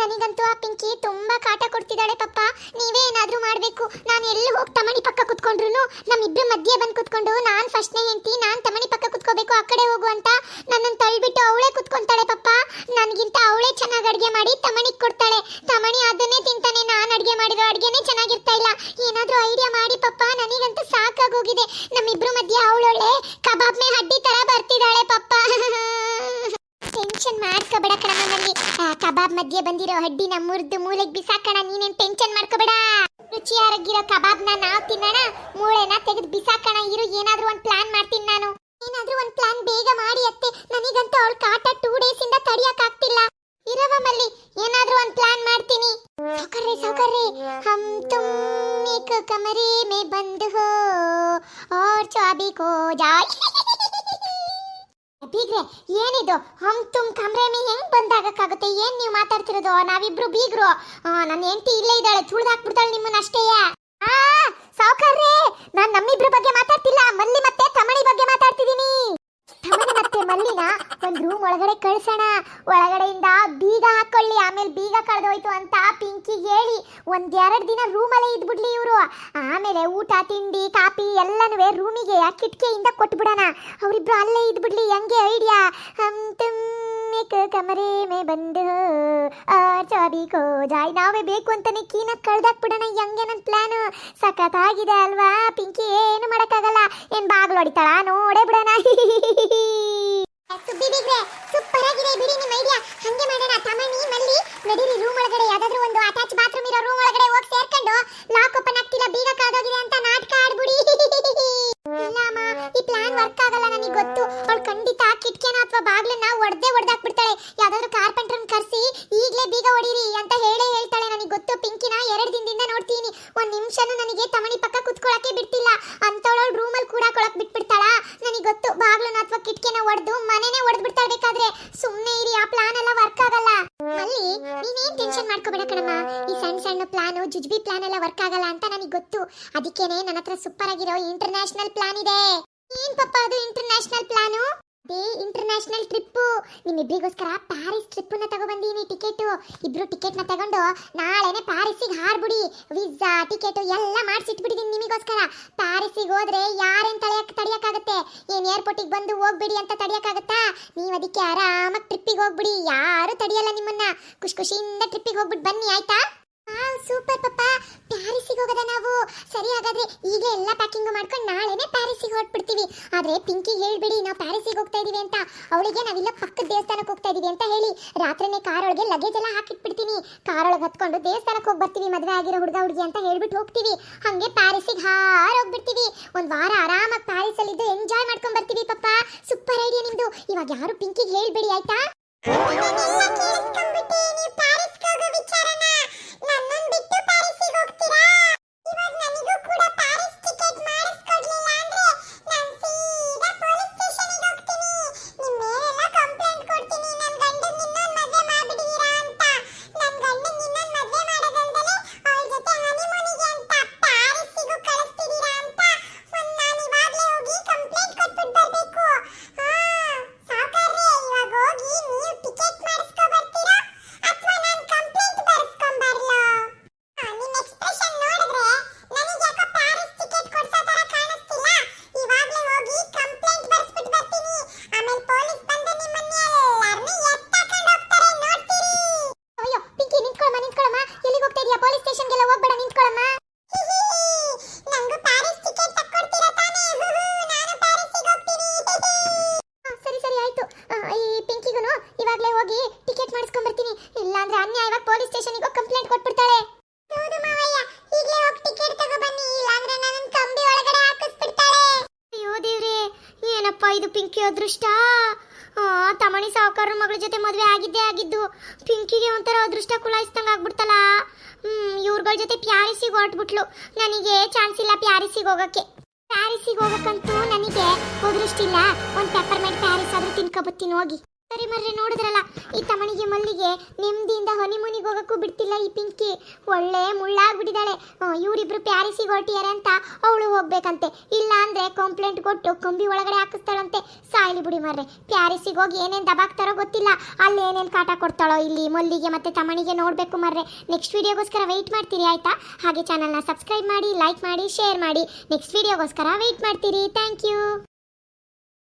ನನಗಂತೂ ಆ ಪಿಂಕಿ ತುಂಬಾ ಕಾಟ ಕೊಡ್ತಿದ್ದಾಳೆ ಪಪ್ಪ. ನೀವೇ ಏನಾದ್ರೂ ಮಾಡ್ಬೇಕು. ನಾನು ಎಲ್ಲಿ ಹೋಗಿ ತಮಣಿ ಪಕ್ಕ ಕುತ್ಕೊಂಡ್ರು ನಮ್ಮಿಬ್ರು ಮಧ್ಯೆ ಬಂದು ಕುತ್ಕೊಂಡು ನಾನು ಫಸ್ಟ್ನೇ ಹೆಂಡತಿ, ನಾನು ತಮಣಿ ಪಕ್ಕ ಕುತ್ಕೋಬೇಕು, ಆ ಕಡೆ ಹೋಗು ಅಂತ ನನ್ನನ್ನು ತಳ್ಳಿಬಿಟ್ಟು ಅವಳೇ ಕುತ್ಕೊಂತಾಳೆ ಪಪ್ಪ. ನನಗಿಂತ ಅವಳೇ ಚೆನ್ನಾಗಿ ಅಡುಗೆ ಮಾಡಿ ತಮಣಿಗೆ ಕೊಡ್ತಾಳೆ. ತಮಣಿ ಅದನ್ನೇ ತಿಂತಾನೆ, ನಾನು ಅಡುಗೆ ಮಾಡಿರೋ ಅಡುಗೆನೇ ಚೆನ್ನಾಗಿರ್ತಾ ಇಲ್ಲ. ಏನಾದರೂ ಐಡಿಯಾ ಮಾಡಿ ಪಪ್ಪ, ನನಗಂತೂ ಸಾಕಾಗೋಗಿದೆ. ನಮ್ಮಿಬ್ರು ಮಧ್ಯೆ ಅವಳೊಳ್ಳೆ ಕಬಾಬ್ ಮೇ ಹಡ್ಡಿ ತರ ಬರ್ತಿದ್ದಾಳೆ ಪಪ್ಪ. ಟೆನ್ಷನ್ ಮಾಡ್ಕೋಬೇಡ ಕಣ ನನಗೆ ಕಬಾಬ್ ಮಧ್ಯೆ ಬಂದಿರೋ ಹಡ್ಡಿನ ಮುರಿದು ಮೂಲೆಗೆ ಬಿಸಾಕಣ ನೀನೇನ್ ಟೆನ್ಷನ್ ಮಾಡ್ಕೋಬೇಡ ರುಚಿಯಾಗಿರೋ ಕಬಾಬ್ನ ನಾವು ತಿನ್ನೋಣ ಮೂಳೆನ ತೆಗೆದು ಬಿಸಾಕಣ ಇರು ಏನಾದ್ರೂ ಒಂದು ಪ್ಲಾನ್ ಮಾಡ್ತೀನಿ ನಾನು ಏನಾದ್ರೂ ಒಂದು ಪ್ಲಾನ್ ಬೇಗ ಮಾಡಿ ಅತ್ತೆ ನನಗಂತೂ ಅವಳ ಕಾಟ ಟೂ ಡೇಸ್ ಇಂದ ತಡಿಯಕ್ ಆಗ್ತಿಲ್ಲ ಇರವ ಮಲ್ಲಿ ಏನಾದ್ರೂ ಒಂದು ಪ್ಲಾನ್ ಮಾಡ್ತೀನಿ ಸೌಕರ್ಯ ಸೌಕರ್ಯ ಹಮ್ ತುಮ್ ಏಕ್ ಕಮರೆ ಮೇ ಬಂದ್ ಹೋ और चाबी को जाय ಬೀಗ್ರೆ, ಏನಿದು? ಹಮ್ ತುಮ್ ಕಮ್ರೆ ಮೇ ಹೆಂಗ್ ಬಂದಾಗಕ್ಕಾಗುತ್ತೆ? ಏನ್ ನೀವು ಮಾತಾಡ್ತಿರೋದು? ನಾವಿಬ್ರು ಬೀಗ್ರು. ನನ್ನ ಹೆಂಡತಿ ಇಲ್ಲೇ ಇದ್ದಾಳೆ. ತುಳ್ದಾಕ್ಬಿಡ್ತಾಳೆ ನಿಮ್ಮನ್ನ ಅಷ್ಟೇಯ ಸಾವುಕಾರ್ರೆ, ನಾನ್ ನಮ್ಮಿಬ್ರ ಬಗ್ಗೆ ಮಾತಾಡ್ತಿಲ್ಲ ಮಲ್ಲಿ ಮತ್ತೆ ತಮಣಿ ಬಗ್ಗೆ ಮಾತಾಡ್ತಿದ್ದೀನಿ ತಮಣಿ ಮತ್ತೆ ಮಲ್ಲಿನ ಒಂದ್ ರೂಮ್ ಒಳಗಡೆ ಕಳ್ಸೋಣ, ಒಳಗಡೆಯಿಂದ ಬೀಗ ಹಾಕೊಳ್ಳಿ, ಆಮೇಲೆ ಬೀಗ ಕಳೆದೋಯ್ತು ಅಂತ ಪಿಂಕಿಗೆ ಹೇಳಿ ಒಂದೆರಡು ದಿನ ರೂಮಲ್ಲೇ ಇದ್ಬಿಡ್ಲಿ ಇವರು. ಆಮೇಲೆ ಊಟ, ತಿಂಡಿ, ಕಾಪಿ ಎಲ್ಲನೂ ರೂಮಿಗೆ ಕಿಟಕಿಯಿಂದ ಕೊಟ್ಬಿಡೋಣ. ಅವರಿಬ್ರು ಅಲ್ಲೇ ಇದ್ಬಿಡ್ಲಿ, ಹೆಂಗೆ ಐಡಿಯಾ. ಕಮರೆ ಮೇ ಬಂದು ಚಾಬಿಕೋ ಜಾಯ್. ನಾವೇ ಬೇಕು ಅಂತಾನೆ ಕೀನ ಕಳ್ದಾಕ್ಬಿಡೋಣ, ಹೆಂಗೆ ನನ್ನ ಪ್ಲಾನ್ ಸಖತ್ತಾಗಿದೆ ಅಲ್ವಾ ಪಿಂಕಿ? ಏನು ಮಾಡಕ್ಕಾಗಲ್ಲ. ಏನ್ ಬಾಗ್ಲು ಹೊಡಿತಾಳ? ನೋಡೇ ಬಿಡೋಣ ಸುಬ್ಬಿ ಬಿಗ್ರೆ ಸೂಪರ್ ಆಗಿದೆ ಬಿಡಿ ನಿಮ್ಮ ಐಡಿಯಾ ಹಂಗೆ ಮಾಡೋಣ ತಮಣಿ ಮಲ್ಲಿ ರೂಮ್ ಒಳಗಡೆ? ಯಾವ್ದಾದ್ರು ಒಂದು ಅಟ್ಯಾಚ್ ಬಾತ್ರೂಮ್ ಇರೋ ರೂಮ್ ಒಳಗಡೆ ಹೋಗಿ ಸೇರ್ಕೊಂಡು ಲಾಕ್ ಓಪನ್ ಆಗ್ತಿಲ್ಲ, ಬೀಗ ಕಾದೋಗಿದೆ ಅಂತ ನಾಟಕ ಆಡ್ಬಿಡಿ. ಇಲ್ಲ ಅಮ್ಮ, ಈ ಪ್ಲಾನ್ ವರ್ಕ್ ಆಗಲ್ಲ ನನಗೆ ಗೊತ್ತು. ಅವಳು ಖಂಡಿತ ಕಿಟಕಿನ ಅಥವಾ ಬಾಗ್ಲನ್ನ ಒಡ್ದೆ ಒಡೆದಾಕ್ಬಿಡ್ತಾಳೆ. ಯಾವ್ದಾದ್ರು ಕಾರ್ಪೆಂಟ್ರನ್ನ ಕರೆಸಿ ಈಗ್ಲೇ ಬೀಗ ಹೊಡೀರಿ ಅಂತ ಹೇಳೇ ಹೇಳ್ತಾಳೆ ನನಗೆ ಗೊತ್ತು. ಪಿಂಕಿನ ಎರಡು ದಿನದಿಂದ ನೋಡ್ತೀನಿ. ಒಂದ್ ನಿಮಿಷನೂ ನನಗೆ ತಮಣಿ ಪಕ್ಕ ಕುತ್ಕೊಳಕ್ಕೆ ಬಿಡ್ತಿಲ್ಲ. ಅಂತವಳು ರೂಮಲ್ಲಿ ಕೂಡ ಕೊಳಕ್ ಬಿಟ್ಬಿಡ್ತಾಳ? ನನಗೆ ಗೊತ್ತು, ಬಾಗ್ಲನ್ನ ಅಥವಾ ಕಿಟಕಿನ ಒಡೆದು ಮನೆನೇ ಒಡೆದ್ಬಿಡ್ತಾಳೆ ಬೇಕಾದ್ರೆ. ಸುಮ್ಮನೆ ಇರಿ, ಆ ಪ್ಲಾನ್ ಎಲ್ಲ ವರ್ಕ್ ಆಗಲ್ಲ. ನೀನೇನ್ ಟೆನ್ಷನ್ ಮಾಡ್ಕೋಬೇಡ ಕಣಮ್ಮ. ಈ ಸಣ್ಣ ಸಣ್ಣ ಪ್ಲಾನ್ ಜುಜ್ಬಿ ಪ್ಲಾನ್ ಎಲ್ಲ ವರ್ಕ್ ಆಗಲ್ಲ ಅಂತ ನನಗೆ ಗೊತ್ತು. ಅದಕ್ಕೇನೆ ನನ್ನ ಹತ್ರ ಸೂಪರ್ ಆಗಿರೋ ಇಂಟರ್ನ್ಯಾಷನಲ್ ಪ್ಲಾನ್ ಇದೆ. ಏನ್ ಪಪ್ಪ ಅದು ಇಂಟರ್ನ್ಯಾಷನಲ್ ಪ್ಲಾನು ಅದೇ ಇಂಟರ್ನ್ಯಾಷನಲ್ ಟ್ರಿಪ್ ನಿಮ್ಮಿಬ್ಬರಿಗೋಸ್ಕರ ಪ್ಯಾರಿಸ್ ಟ್ರಿಪ್ಪನ್ನ ತಗೊಬಂದೀನಿ ಟಿಕೆಟ್. ಇಬ್ರು ಟಿಕೆಟ್ನ ತಗೊಂಡು ನಾಳೆನೆ ಪ್ಯಾರಿಸ್ಸಿಗೆ ಹಾರ್ಬಿಡಿ. ವಿಸಾ ಟಿಕೆಟ್ ಎಲ್ಲ ಮಾಡಿಸಿಟ್ಬಿಟ್ಟಿದ್ದೀನಿ ನಿಮಗೋಸ್ಕರ ಪ್ಯಾರಿಸ್ಸಿಗೆ ಹೋದ್ರೆ ಯಾರೇನ್ ತಡೆಯಕ್ ತಡಿಯಕ್ಕಾಗತ್ತೆ ಏನ್ ಏರ್ಪೋರ್ಟಿಗೆ ಬಂದು ಹೋಗ್ಬಿಡಿ ಅಂತ ತಡಿಯಕ್ಕಾಗತ್ತಾ ನೀವು ಅದಕ್ಕೆ ಆರಾಮಾಗಿ ಟ್ರಿಪ್ಪಿಗೆ ಹೋಗ್ಬಿಡಿ. ಯಾರು ತಡಿಯಲ್ಲ ನಿಮ್ಮನ್ನ. ಖುಷಿ ಖುಷಿಯಿಂದ ಟ್ರಿಪ್ಪಿಗೆ ಹೋಗ್ಬಿಟ್ಟು ಬನ್ನಿ, ಆಯ್ತಾ? ಸೂಪರ್ ಪಪ್ಪ. ಪ್ಯಾರಿಸಿಗೆ ಹೋಗೋದ ನಾವು. ಸರಿ ಹಾಗಾದ್ರೆ ಈಗ ಎಲ್ಲ ಪ್ಯಾಕಿಂಗ್ ಮಾಡ್ಕೊಂಡು ನಾಳೆನೇ ಪ್ಯಾರಿಸಿಗೆ ಹೊರಟ್ಬಿಡ್ತೀವಿ. ಆದ್ರೆ ಪಿಂಕಿ ಹೇಳ್ಬಿಡಿ, ನಾವು ಪ್ಯಾರಿಸಿಗೆ ಹೋಗ್ತಾ ಇದೀವಿ ಅಂತ. ಅವಳಿಗೆ ನಾವಿಲ್ಲ ಪಕ್ಕದ ದೇವಸ್ಥಾನಕ್ಕೆ ಹೋಗ್ತಾ ಇದೀವಿ ಅಂತ ಹೇಳಿ. ರಾತ್ರಿನೇ ಕಾರ್ ಒಳಗೆ ಲಗೇಜ್ ಎಲ್ಲ ಹಾಕಿಟ್ಬಿಡ್ತೀನಿ. ಕಾರ್ ಒಳಗೆ ಹತ್ಕೊಂಡು ದೇವಸ್ಥಾನಕ್ಕೆ ಹೋಗಿ ಬರ್ತೀವಿ, ಮದುವೆ ಆಗಿರೋ ಹುಡುಗ, ಹುಡುಗಿ ಅಂತ ಹೇಳ್ಬಿಟ್ಟು ಹೋಗ್ತೀವಿ. ಹಂಗೆ ಪ್ಯಾರಿಸಿಗೆ ಹಾರ ಹೋಗ್ಬಿಡ್ತೀವಿ. ಒಂದ್ ವಾರ ಆರಾಮಾಗಿ ಪ್ಯಾರಿಸ್ ಅಲ್ಲಿ ಇದ್ದು ಎಂಜಾಯ್ ಮಾಡ್ಕೊಂಡು ಬರ್ತೀವಿ ಪಪ್ಪ. ಸೂಪರ್ ಐಡಿಯಾ ನಿಮ್ದು. ಇವಾಗ ಯಾರು ಪಿಂಕಿಗೆ ಹೇಳ್ಬೇಡಿ, ಆಯ್ತಾ? ನೀವು ಟಿಕೆಟ್ ಹೋಗಿ ಟಿಕೆಟ್ ಮಾಡಿಸ್ಕೊಂಡ್ ಬರ್ತೀನಿ ಇಲ್ಲಾಂದ್ರೆ ಅನ್ಯಾಯವಾಗಿ ಪೊಲೀಸ್ ಸ್ಟೇಷನ್ಗೆ ಹೋಗಿ ಕಂಪ್ಲೇಂಟ್ ಕೊಟ್ಬಿಡ್ತಾಳೆ. ಹೌದು ಮಾವಯ್ಯ ಹೋಗಿ ಟಿಕೆಟ್ ತಗೋ ಬನ್ನಿ ಇಲ್ಲಾಂದ್ರೆ ನನ್ನ ಕಂಬಿ ಒಳಗಡೆ ಹಾಕಿಸ್ಬಿಡ್ತಾಳೆ. ಅಯ್ಯೋ ದೇವ್ರೆ, ಏನಪ್ಪ ಇದು ಪಿಂಕಿ ಅದೃಷ್ಟ? ತಮಣಿ ಸಾವುಕಾರ ಮಗಳ ಜೊತೆ ಮದುವೆ ಆಗಿದ್ದೇ ಆಗಿದ್ದು, ಪಿಂಕಿಗೆ ಒಂಥರ ಅದೃಷ್ಟ ಕುಲಾಯಿಸ್ದಂಗೆ ಆಗ್ಬಿಡ್ತಲ್ಲ. ಹ್ಮ್, ಇವ್ರಗಳ ಜೊತೆ ಪ್ಯಾರಿಸಿಗೆ ಹೊರಟ್ಬಿಟ್ಲು. ನನಗೆ ಚಾನ್ಸ್ ಇಲ್ಲ ಪ್ಯಾರಿಸಿಗೆ ಹೋಗಕ್ಕೆ. ಪ್ಯಾರಿಸಿಗೆ ಹೋಗಕ್ಕಂತೂ ನನಗೆ ಅದೃಷ್ಟಿಲ್ಲ ಒಂದು ಪೆಪ್ಪರ್ಮೆಂಟ್ ಪ್ಯಾರಿಸ್ ಆದ್ರೂ ತಿನ್ಕೊಬತ್ತೀನಿ ಹೋಗಿ. ಸರಿ ಮರ್ರೆ, ನೋಡಿದ್ರಲ್ಲ? ಈ ತಮಣಿಗೆ ಮಲ್ಲಿಗೆ ನೆಮ್ಮದಿಯಿಂದ ಹನಿಮೂನಿಗೆ ಹೋಗಕ್ಕೂ ಬಿಡ್ತಿಲ್ಲ ಈ ಪಿಂಕಿ. ಒಳ್ಳೆ ಮುಳ್ಳಾಗ್ಬಿಟ್ಟಿದ್ದಾಳೆ. ಇವರಿಬ್ರು ಪ್ಯಾರಿಸಿಗೆ ಹೊರಟಿಯಾರೆ ಅಂತ ಅವಳು ಹೋಗ್ಬೇಕಂತೆ. ಇಲ್ಲ ಅಂದ್ರೆ ಕಂಪ್ಲೇಂಟ್ ಕೊಟ್ಟು ಕಂಬಿ ಒಳಗಡೆ ಹಾಕಿಸ್ತಾಳಂತೆ. ಸಾಯ್ಲಿ ಬಿಡಿ ಮರ್ರೆ. ಪ್ಯಾರಿಸಿಗೆ ಹೋಗಿ ಏನೇನು ದಬಾಕ್ತಾರೋ ಗೊತ್ತಿಲ್ಲ. ಅಲ್ಲಿ ಏನೇನು ಕಾಟ ಕೊಡ್ತಾಳೋ ಇಲ್ಲಿ ಮಲ್ಲಿಗೆ ಮತ್ತೆ ತಮಣಿಗೆ ನೋಡಬೇಕು ಮರ್ರೆ. ನೆಕ್ಸ್ಟ್ ವಿಡಿಯೋಗೋಸ್ಕರ ವೆಯ್ಟ್ ಮಾಡ್ತೀರಿ, ಆಯ್ತಾ? ಹಾಗೆ ಚಾನಲ್ನ ಸಬ್ಸ್ಕ್ರೈಬ್ ಮಾಡಿ ಲೈಕ್ ಮಾಡಿ ಶೇರ್ ಮಾಡಿ. ನೆಕ್ಸ್ಟ್ ವಿಡಿಯೋಗೋಸ್ಕರ ವೆಯ್ಟ್ ಮಾಡ್ತೀರಿ. Thank you